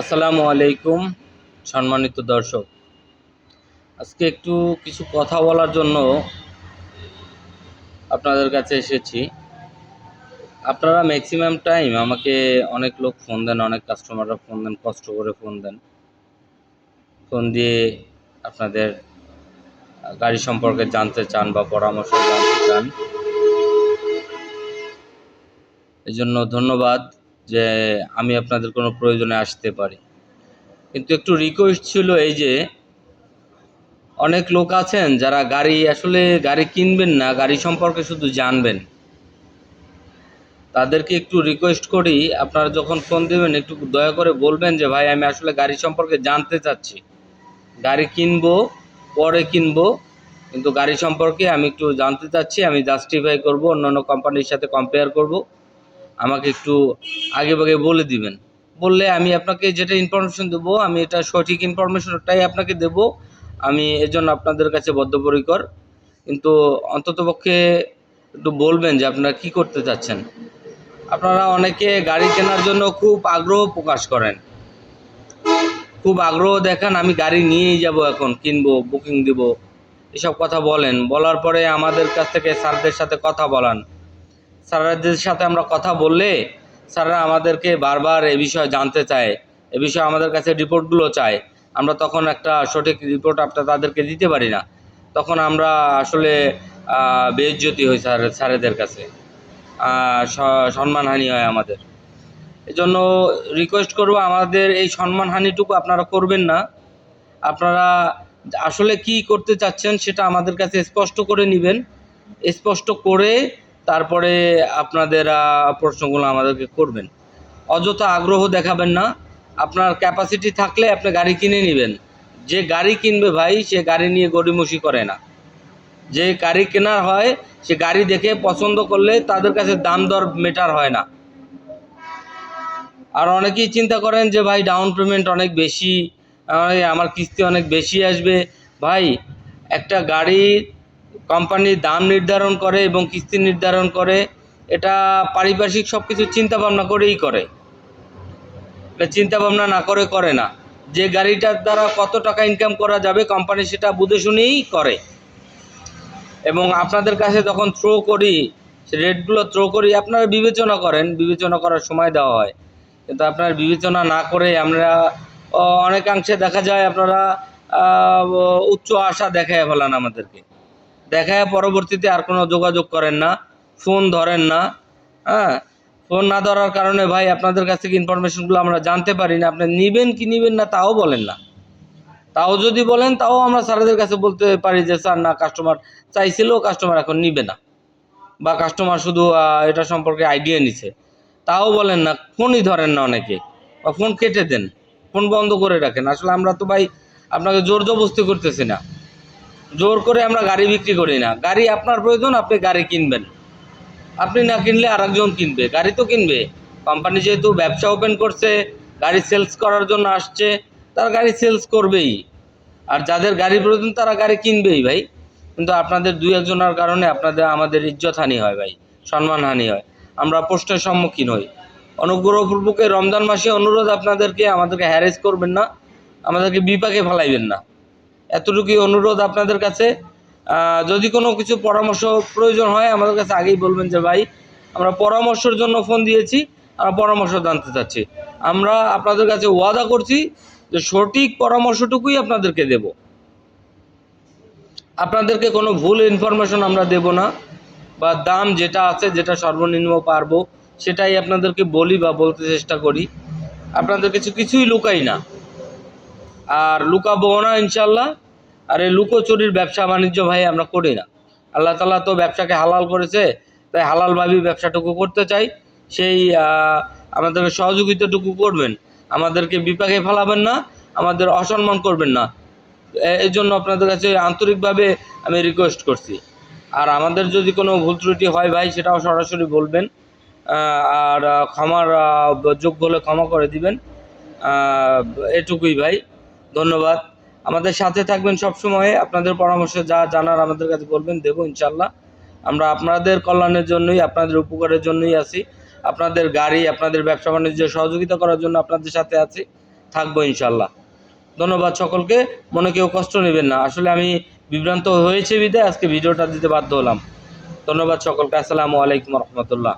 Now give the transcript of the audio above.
আসসালামু আলাইকুম, সম্মানিত দর্শক। আজকে একটু কিছু কথা বলার জন্য আপনাদের কাছে এসেছি। আপনারা ম্যাক্সিমাম টাইম আমাকে অনেক লোক ফোন দেন, অনেক কাস্টমাররা ফোন দেন, কষ্ট করে ফোন দেন। ফোন দিয়ে আপনাদের গাড়ি সম্পর্কে জানতে চান বা পরামর্শ জানতে চান। এই জন্য ধন্যবাদ। যে আমি আপনাদের কোনো প্রয়োজনে আসতে পারি। কিন্তু একটু রিকোয়েস্ট ছিল এই যে, অনেক লোক আছেন যারা গাড়ি আসলে গাড়ি কিনবেন না, গাড়ি সম্পর্কে শুধু জানবেন। তাদেরকে একটু রিকোয়েস্ট করি, আপনারা যখন ফোন দেবেন, একটু দয়া করে বলবেন যে, ভাই, আমি আসলে গাড়ি সম্পর্কে জানতে চাচ্ছি। গাড়ি কিনবো, পরে কিনবো, কিন্তু গাড়ি সম্পর্কে আমি একটু জানতে চাচ্ছি, আমি জাস্টিফাই করব, অন্যান্য কোম্পানির সাথে কম্পেয়ার করব। আমাকে একটু আগে ভাগে বলে দিবেন। বললে আমি আপনাকে যেটা ইনফরমেশন দেবো, আমি এটা সঠিক ইনফরমেশনটাই আপনাকে দেবো। আমি এজন্য আপনাদের কাছে বদ্ধপরিকর। কিন্তু অন্ততপক্ষে একটু বলবেন যে আপনারা কি করতে চাচ্ছেন। আপনারা অনেকে গাড়ি কেনার জন্য খুব আগ্রহ প্রকাশ করেন। খুব আগ্রহ দেখান, আমি গাড়ি নিয়েই যাব এখন, কিনবো বুকিং দিব, এসব কথা বলেন। বলার পরে আমাদের কাছ থেকে স্যারদের সাথে কথা বলান। স্যারদের সাথে আমরা কথা বললে স্যাররা আমাদেরকে বারবার এ বিষয়ে জানতে চায় এ বিষয়ে আমাদের কাছে রিপোর্টগুলো চায়। আমরা তখন একটা সঠিক রিপোর্ট আপনার তাদেরকে দিতে পারি না। তখন আমরা আসলে আহ, বেইজ্জতি হই স্যার স্যারেদের কাছে। সম্মানহানি হয় আমাদের। এজন্য রিকোয়েস্ট করব আমাদের এই সম্মানহানিটুকু আপনারা করবেন না। আপনারা আসলে কি করতে চাচ্ছেন সেটা আমাদের কাছে স্পষ্ট করে নেবেন। স্পষ্ট করে তারপরে আপনাদের প্রশ্নগুলো আমাদেরকে করবেন। অযথা আগ্রহ দেখাবেন না। আপনার ক্যাপাসিটি থাকলে আপনি গাড়ি কিনে নেবেন। যে গাড়ি কিনবে ভাই, সে গাড়ি নিয়ে গড়িমসি করে না। যে গাড়ি কেনার হয়, সে গাড়ি দেখে পছন্দ করলে তাদের কাছে দাম দর মেটার হয় না। আর অনেকেই চিন্তা করেন যে, ভাই ডাউন পেমেন্ট অনেক বেশি আমার কিস্তি অনেক বেশি আসবে। ভাই, একটা গাড়ির কোম্পানির দাম নির্ধারণ করে এবং কিস্তি নির্ধারণ করে, এটা পারিপার্শ্বিক সব কিছু চিন্তা ভাবনা করেই করে। এটা চিন্তা ভাবনা না করে করে না। যে গাড়িটার দ্বারা কত টাকা ইনকাম করা যাবে কোম্পানি সেটা বুঝে শুনেই করে। এবং আপনাদের কাছে যখন থ্রো করি রেটগুলো থ্রো করি, আপনারা বিবেচনা করেন, বিবেচনা করার সময় দেওয়া হয়। কিন্তু আপনার বিবেচনা না করে আমরা অনেকাংশে দেখা যায় আপনারা উচ্চ আশা দেখায় ফেলান আমাদেরকে। দেখায় পরবর্তীতে আর কোনো যোগাযোগ করেন না, ফোন ধরেন না হ্যাঁ? ফোন না ধরার কারণে ভাই আপনাদের কাছ থেকে ইনফরমেশনগুলো আমরা জানতে পারি না, আপনি নেবেন কি নেবেন না তাও বলেন না। তাও যদি বলেন তাও আমরা স্যারদের কাছে বলতে পারি যে, স্যার, না কাস্টমার চাইছিল কাস্টমার এখন নিবে না। বা কাস্টমার শুধু এটা সম্পর্কে আইডিয়া নিছে। তাও বলেন না, ফোনই ধরেন না অনেকে, বা ফোন কেটে দেন, ফোন বন্ধ করে রাখেন। আসলে আমরা তো ভাই আপনাকে জোর জবস্তি করতেছি না। জোর করে আমরা গাড়ি বিক্রি করি না। গাড়ি আপনার প্রয়োজন, আপনি গাড়ি কিনবেন। আপনি না কিনলে আরেকজন কিনবে। গাড়ি তো কিনবে। কোম্পানি যেহেতু ব্যবসা ওপেন করছে, গাড়ি সেলস করার জন্য আসছে, তারা গাড়ি সেলস করবেই। আর যাদের গাড়ি প্রয়োজন, তারা গাড়ি কিনবেই ভাই। কিন্তু আপনাদের দুই একজনের কারণে আপনাদের, আমাদের ইজ্জত হানি হয় ভাই সম্মানহানি হয়। আমরা প্রশ্নের সম্মুখীন হই। অনুগ্রহপূর্বক রমজান মাসে অনুরোধ আপনাদেরকে, আমাদেরকে হ্যারেস করবেন না। আমাদেরকে বিপাকে ফেলাইবেন না। এতটুকুই অনুরোধ আপনাদের কাছে। যদি কোনো কিছু পরামর্শ প্রয়োজন হয়, আমাদের কাছে আগেই বলবেন যে, ভাই, আমরা পরামর্শের জন্য ফোন দিয়েছি, আমরা পরামর্শ জানতে চাচ্ছি। আমরা আপনাদের কাছে ওয়াদা করছি যে, সঠিক পরামর্শটুকুই আপনাদেরকে দেব। আপনাদেরকে কোনো ভুল ইনফরমেশন আমরা দেব না, বা দাম যেটা আছে, যেটা সর্বনিম্ন পারব, সেটাই আপনাদেরকে বলি বা বলতে চেষ্টা করি। আপনাদের কিছু কিছুই লুকাই না। আর লুকাবো না ইনশাল্লাহ আর এই লুকোচুরির ব্যবসা বাণিজ্য ভাই আমরা করি না। আল্লাহ তালা তো ব্যবসাকে হালাল করেছে, তাই হালালভাবেই ব্যবসাটুকু করতে চাই। সেই আমাদেরকে সহযোগিতাটুকু করবেন। আমাদেরকে বিপাকে ফেলাবেন না, আমাদের অসম্মান করবেন না। এই জন্য আপনাদের কাছে আন্তরিকভাবে আমি রিকোয়েস্ট করছি। আর আমাদের যদি কোনো ভুল ত্রুটি হয় ভাই, সেটাও সরাসরি বলবেন। আর ক্ষমার যোগ্য হলে ক্ষমা করে দিবেন। এটুকুই ভাই। ধন্যবাদ। আমাদের সাথে থাকবেন সব সময়। আপনাদের পরামর্শ যা জানার আমাদের কাছে বলবেন দেবো ইনশাল্লাহ। আমরা আপনাদের কল্যাণের জন্যই, আপনাদের উপকারের জন্যই আছি। আপনাদের গাড়ি, আপনাদের ব্যবসা বাণিজ্য সহযোগিতা করার জন্য আপনাদের সাথে আছি। থাকব ইনশাল্লাহ। ধন্যবাদ সকলকে। মনে কেউ কষ্ট নেবেন না। আসলে আমি বিভ্রান্ত হয়েছে বিদায়, আজকে ভিডিওটা দিতে বাধ্য হলাম। ধন্যবাদ সকলকে। আসসালামু আলাইকুম রহমতুল্লাহ।